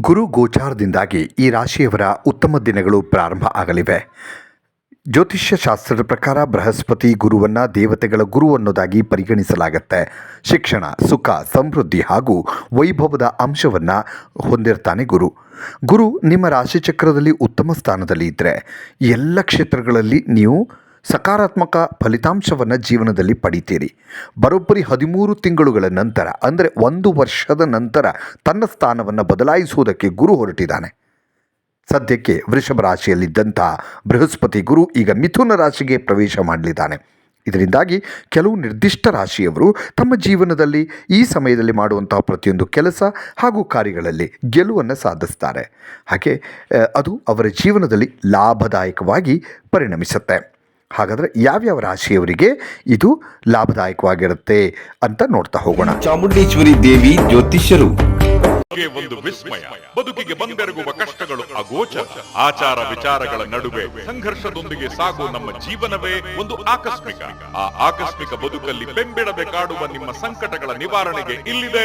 ಗುರು ಗೋಚಾರದಿಂದಾಗಿ ಈ ರಾಶಿಯವರ ಉತ್ತಮ ದಿನಗಳು ಪ್ರಾರಂಭ ಆಗಲಿವೆ. ಜ್ಯೋತಿಷ್ಯ ಶಾಸ್ತ್ರದ ಪ್ರಕಾರ ಬೃಹಸ್ಪತಿ ಗುರುವನ್ನು ದೇವತೆಗಳ ಗುರು ಅನ್ನೋದಾಗಿ ಪರಿಗಣಿಸಲಾಗತ್ತೆ. ಶಿಕ್ಷಣ, ಸುಖ, ಸಮೃದ್ಧಿ ಹಾಗೂ ವೈಭವದ ಅಂಶವನ್ನು ಹೊಂದಿರ್ತಾನೆ ಗುರು. ಗುರು ನಿಮ್ಮ ರಾಶಿಚಕ್ರದಲ್ಲಿ ಉತ್ತಮ ಸ್ಥಾನದಲ್ಲಿ ಇದ್ದರೆ ಎಲ್ಲ ಕ್ಷೇತ್ರಗಳಲ್ಲಿ ನೀವು ಸಕಾರಾತ್ಮಕ ಫಲಿತಾಂಶವನ್ನು ಜೀವನದಲ್ಲಿ ಪಡಿತೀರಿ. ಬರೋಬ್ಬರಿ ಹದಿಮೂರು ತಿಂಗಳುಗಳ ನಂತರ, ಅಂದರೆ ಒಂದು ವರ್ಷದ ನಂತರ ತನ್ನ ಸ್ಥಾನವನ್ನು ಬದಲಾಯಿಸುವುದಕ್ಕೆ ಗುರು ಹೊರಟಿದ್ದಾನೆ. ಸದ್ಯಕ್ಕೆ ವೃಷಭ ರಾಶಿಯಲ್ಲಿದ್ದಂಥ ಬೃಹಸ್ಪತಿ ಗುರು ಈಗ ಮಿಥುನ ರಾಶಿಗೆ ಪ್ರವೇಶ ಮಾಡಲಿದ್ದಾನೆ. ಇದರಿಂದಾಗಿ ಕೆಲವು ನಿರ್ದಿಷ್ಟ ರಾಶಿಯವರು ತಮ್ಮ ಜೀವನದಲ್ಲಿ ಈ ಸಮಯದಲ್ಲಿ ಮಾಡುವಂತಹ ಪ್ರತಿಯೊಂದು ಕೆಲಸ ಹಾಗೂ ಕಾರ್ಯಗಳಲ್ಲಿ ಗೆಲುವನ್ನು ಸಾಧಿಸ್ತಾರೆ. ಹಾಗೆ ಅದು ಅವರ ಜೀವನದಲ್ಲಿ ಲಾಭದಾಯಕವಾಗಿ ಪರಿಣಮಿಸುತ್ತೆ. ಹಾಗಾದರೆ ಯಾವ್ಯಾವ ರಾಶಿಯವರಿಗೆ ಇದು ಲಾಭದಾಯಕವಾಗಿರುತ್ತೆ ಅಂತ ನೋಡ್ತಾ ಹೋಗೋಣ. ಚಾಮುಂಡೇಶ್ವರಿ ದೇವಿ ಜ್ಯೋತಿಷ್ಯರು. ಒಂದು ವಿಸ್ಮಯ ಬದುಕಿಗೆ ಬಂದೆರಗುವ ಕಷ್ಟಗಳು ಅಗೋಚರ ಆಚಾರ ವಿಚಾರಗಳ ನಡುವೆ ಸಂಘರ್ಷದೊಂದಿಗೆ ಸಾಗೋ ನಮ್ಮ ಜೀವನವೇ ಒಂದು ಆಕಸ್ಮಿಕ. ಆ ಆಕಸ್ಮಿಕ ಬದುಕಲ್ಲಿ ಬೆಂಬಿಡಬೇಕಾಡುವ ನಿಮ್ಮ ಸಂಕಟಗಳ ನಿವಾರಣೆಗೆ ಇಲ್ಲಿದೆ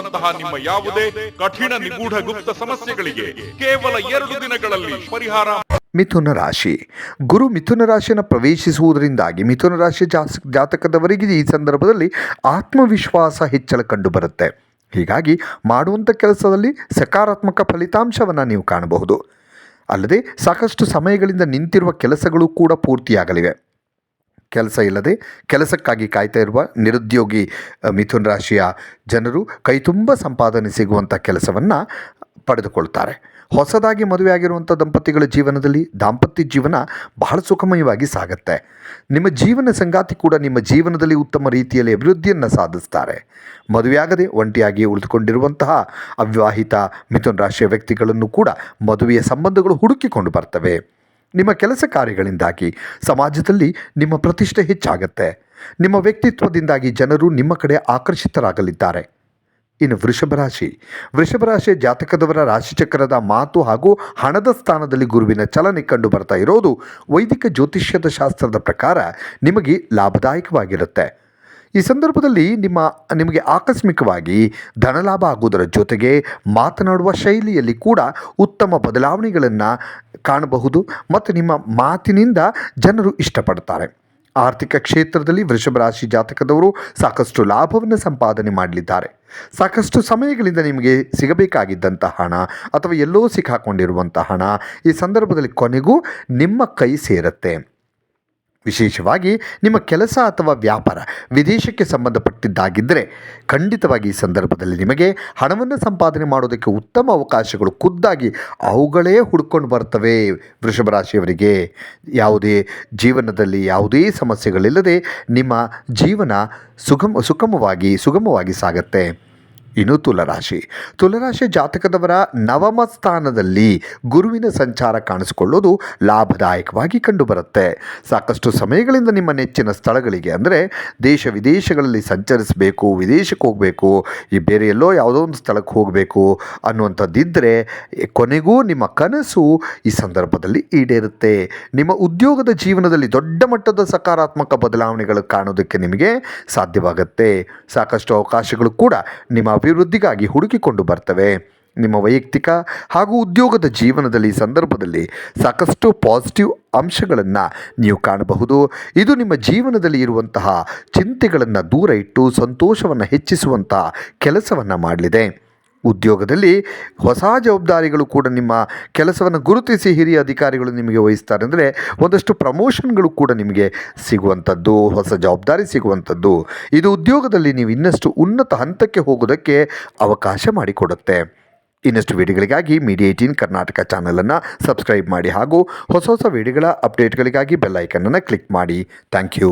ವಶೀಕರಣದಂತಹ ನಿಮ್ಮ ಯಾವುದೇ ಕಠಿಣ ನಿಗೂಢ ಗುಪ್ತ ಸಮಸ್ಯೆಗಳಿಗೆ ಕೇವಲ ಎರಡು ದಿನಗಳಲ್ಲಿ ಪರಿಹಾರ. ಮಿಥುನ ರಾಶಿ. ಗುರು ಮಿಥುನ ರಾಶಿಯನ್ನು ಪ್ರವೇಶಿಸುವುದರಿಂದಾಗಿ ಮಿಥುನ ರಾಶಿ ಜಾಸ್, ಜಾತಕದವರಿಗೆ ಈ ಸಂದರ್ಭದಲ್ಲಿ ಆತ್ಮವಿಶ್ವಾಸ ಹೆಚ್ಚಳ ಕಂಡುಬರುತ್ತೆ. ಹೀಗಾಗಿ ಮಾಡುವಂಥ ಕೆಲಸದಲ್ಲಿ ಸಕಾರಾತ್ಮಕ ಫಲಿತಾಂಶವನ್ನು ನೀವು ಕಾಣಬಹುದು. ಅಲ್ಲದೆ ಸಾಕಷ್ಟು ಸಮಯಗಳಿಂದ ನಿಂತಿರುವ ಕೆಲಸಗಳು ಕೂಡ ಪೂರ್ತಿಯಾಗಲಿವೆ. ಕೆಲಸ ಇಲ್ಲದೆ ಕೆಲಸಕ್ಕಾಗಿ ಕಾಯ್ತಾ ಇರುವ ನಿರುದ್ಯೋಗಿ ಮಿಥುನ್ ರಾಶಿಯ ಜನರು ಕೈತುಂಬ ಸಂಪಾದನೆ ಸಿಗುವಂಥ ಕೆಲಸವನ್ನು ಪಡೆದುಕೊಳ್ತಾರೆ. ಹೊಸದಾಗಿ ಮದುವೆಯಾಗಿರುವಂಥ ದಂಪತಿಗಳ ಜೀವನದಲ್ಲಿ ದಾಂಪತ್ಯ ಜೀವನ ಬಹಳ ಸುಖಮಯವಾಗಿ ಸಾಗುತ್ತೆ. ನಿಮ್ಮ ಜೀವನ ಸಂಗಾತಿ ಕೂಡ ನಿಮ್ಮ ಜೀವನದಲ್ಲಿ ಉತ್ತಮ ರೀತಿಯಲ್ಲಿ ಅಭಿವೃದ್ಧಿಯನ್ನು ಸಾಧಿಸ್ತಾರೆ. ಮದುವೆಯಾಗದೆ ಒಂಟಿಯಾಗಿ ಉಳಿದುಕೊಂಡಿರುವಂತಹ ಅವಿವಾಹಿತ ಮಿಥುನ ರಾಶಿಯ ವ್ಯಕ್ತಿಗಳನ್ನು ಕೂಡ ಮದುವೆಯ ಸಂಬಂಧಗಳು ಹುಡುಕಿಕೊಂಡು ಬರ್ತವೆ. ನಿಮ್ಮ ಕೆಲಸ ಕಾರ್ಯಗಳಿಂದಾಗಿ ಸಮಾಜದಲ್ಲಿ ನಿಮ್ಮ ಪ್ರತಿಷ್ಠೆ ಹೆಚ್ಚಾಗತ್ತೆ. ನಿಮ್ಮ ವ್ಯಕ್ತಿತ್ವದಿಂದಾಗಿ ಜನರು ನಿಮ್ಮ ಕಡೆ ಆಕರ್ಷಿತರಾಗಲಿದ್ದಾರೆ. ಇನ್ನು ವೃಷಭ ರಾಶಿ. ವೃಷಭ ರಾಶಿಯ ಜಾತಕದವರ ರಾಶಿಚಕ್ರದ ಮಾತು ಹಾಗೂ ಹಣದ ಸ್ಥಾನದಲ್ಲಿ ಗುರುವಿನ ಚಲನೆ ಕಂಡು ಬರ್ತಾ ಇರೋದು ವೈದಿಕ ಜ್ಯೋತಿಷ್ಯದ ಶಾಸ್ತ್ರದ ಪ್ರಕಾರ ನಿಮಗೆ ಲಾಭದಾಯಕವಾಗಿರುತ್ತೆ. ಈ ಸಂದರ್ಭದಲ್ಲಿ ನಿಮ್ಮ, ನಿಮಗೆ ಆಕಸ್ಮಿಕವಾಗಿ ಧನಲಾಭ ಆಗುವುದರ ಜೊತೆಗೆ ಮಾತನಾಡುವ ಶೈಲಿಯಲ್ಲಿ ಕೂಡ ಉತ್ತಮ ಬದಲಾವಣೆಗಳನ್ನು ಕಾಣಬಹುದು ಮತ್ತು ನಿಮ್ಮ ಮಾತಿನಿಂದ ಜನರು ಇಷ್ಟಪಡ್ತಾರೆ. ಆರ್ಥಿಕ ಕ್ಷೇತ್ರದಲ್ಲಿ ವೃಷಭ ರಾಶಿ ಜಾತಕದವರು ಸಾಕಷ್ಟು ಲಾಭವನ್ನು ಸಂಪಾದನೆ ಮಾಡಲಿದ್ದಾರೆ. ಸಾಕಷ್ಟು ಸಮಯಗಳಿಂದ ನಿಮಗೆ ಸಿಗಬೇಕಾಗಿದ್ದಂಥ ಹಣ ಅಥವಾ ಎಲ್ಲೋ ಸಿಕ್ಕಾಕೊಂಡಿರುವಂಥ ಹಣ ಈ ಸಂದರ್ಭದಲ್ಲಿ ಕೊನೆಗೂ ನಿಮ್ಮ ಕೈ ಸೇರುತ್ತೆ. ವಿಶೇಷವಾಗಿ ನಿಮ್ಮ ಕೆಲಸ ಅಥವಾ ವ್ಯಾಪಾರ ವಿದೇಶಕ್ಕೆ ಸಂಬಂಧಪಟ್ಟಿದ್ದಾಗಿದ್ದರೆ ಖಂಡಿತವಾಗಿ ಈ ಸಂದರ್ಭದಲ್ಲಿ ನಿಮಗೆ ಹಣವನ್ನು ಸಂಪಾದನೆ ಮಾಡೋದಕ್ಕೆ ಉತ್ತಮ ಅವಕಾಶಗಳು ಖುದ್ದಾಗಿ ಅವುಗಳೇ ಹುಡ್ಕೊಂಡು ಬರ್ತವೆ ವೃಷಭ ರಾಶಿಯವರಿಗೆ. ಯಾವುದೇ ಜೀವನದಲ್ಲಿ ಯಾವುದೇ ಸಮಸ್ಯೆಗಳಿಲ್ಲದೆ ನಿಮ್ಮ ಜೀವನ ಸುಗಮ, ಸುಗಮವಾಗಿ ಸುಗಮವಾಗಿ ಸಾಗತ್ತೆ. ಇನ್ನು ತುಲರಾಶಿ. ತುಲರಾಶಿ ಜಾತಕದವರ ನವಮ ಸ್ಥಾನದಲ್ಲಿ ಗುರುವಿನ ಸಂಚಾರ ಕಾಣಿಸಿಕೊಳ್ಳೋದು ಲಾಭದಾಯಕವಾಗಿ ಕಂಡುಬರುತ್ತೆ. ಸಾಕಷ್ಟು ಸಮಯಗಳಿಂದ ನಿಮ್ಮ ನೆಚ್ಚಿನ ಸ್ಥಳಗಳಿಗೆ ಅಂದರೆ ದೇಶ ವಿದೇಶಗಳಲ್ಲಿ ಸಂಚರಿಸಬೇಕು, ವಿದೇಶಕ್ಕೆ ಹೋಗಬೇಕು, ಈ ಬೇರೆ ಎಲ್ಲೋ ಯಾವುದೋ ಒಂದು ಸ್ಥಳಕ್ಕೆ ಹೋಗಬೇಕು ಅನ್ನುವಂಥದ್ದಿದ್ದರೆ ಕೊನೆಗೂ ನಿಮ್ಮ ಕನಸು ಈ ಸಂದರ್ಭದಲ್ಲಿ ಈಡೇರುತ್ತೆ. ನಿಮ್ಮ ಉದ್ಯೋಗದ ಜೀವನದಲ್ಲಿ ದೊಡ್ಡ ಮಟ್ಟದ ಸಕಾರಾತ್ಮಕ ಬದಲಾವಣೆಗಳು ಕಾಣೋದಕ್ಕೆ ನಿಮಗೆ ಸಾಧ್ಯವಾಗುತ್ತೆ. ಸಾಕಷ್ಟು ಅವಕಾಶಗಳು ಕೂಡ ನಿಮ್ಮ ಅಭಿವೃದ್ಧಿಗಾಗಿ ಹುಡುಕಿಕೊಂಡು ಬರ್ತವೆ. ನಿಮ್ಮ ವೈಯಕ್ತಿಕ ಹಾಗೂ ಉದ್ಯೋಗದ ಜೀವನದಲ್ಲಿ ಸಂದರ್ಭದಲ್ಲಿ ಸಾಕಷ್ಟು ಪಾಸಿಟಿವ್ ಅಂಶಗಳನ್ನು ನೀವು ಕಾಣಬಹುದು. ಇದು ನಿಮ್ಮ ಜೀವನದಲ್ಲಿ ಇರುವಂತಹ ಚಿಂತೆಗಳನ್ನು ದೂರ ಇಟ್ಟು ಸಂತೋಷವನ್ನು ಹೆಚ್ಚಿಸುವಂತಹ ಕೆಲಸವನ್ನು ಮಾಡಲಿದೆ. ಉದ್ಯೋಗದಲ್ಲಿ ಹೊಸ ಜವಾಬ್ದಾರಿಗಳು ಕೂಡ ನಿಮ್ಮ ಕೆಲಸವನ್ನು ಗುರುತಿಸಿ ಹಿರಿಯ ಅಧಿಕಾರಿಗಳು ನಿಮಗೆ ವಹಿಸ್ತಾರೆ. ಅಂದರೆ ಒಂದಷ್ಟು ಪ್ರಮೋಷನ್ಗಳು ಕೂಡ ನಿಮಗೆ ಸಿಗುವಂಥದ್ದು, ಹೊಸ ಜವಾಬ್ದಾರಿ ಸಿಗುವಂಥದ್ದು. ಇದು ಉದ್ಯೋಗದಲ್ಲಿ ನೀವು ಇನ್ನಷ್ಟು ಉನ್ನತ ಹಂತಕ್ಕೆ ಹೋಗೋದಕ್ಕೆ ಅವಕಾಶ ಮಾಡಿಕೊಡುತ್ತೆ. ಇನ್ನಷ್ಟು ವೀಡಿಯೋಗಳಿಗಾಗಿ ಮೀಡಿಯಾ ಏಯ್ಟೀನ್ ಕರ್ನಾಟಕ ಚಾನಲನ್ನು ಸಬ್ಸ್ಕ್ರೈಬ್ ಮಾಡಿ ಹಾಗೂ ಹೊಸ ಹೊಸ ವಿಡಿಯೋಗಳ ಅಪ್ಡೇಟ್ಗಳಿಗಾಗಿ ಬೆಲ್ ಐಕನನ್ನು ಕ್ಲಿಕ್ ಮಾಡಿ. Thank you.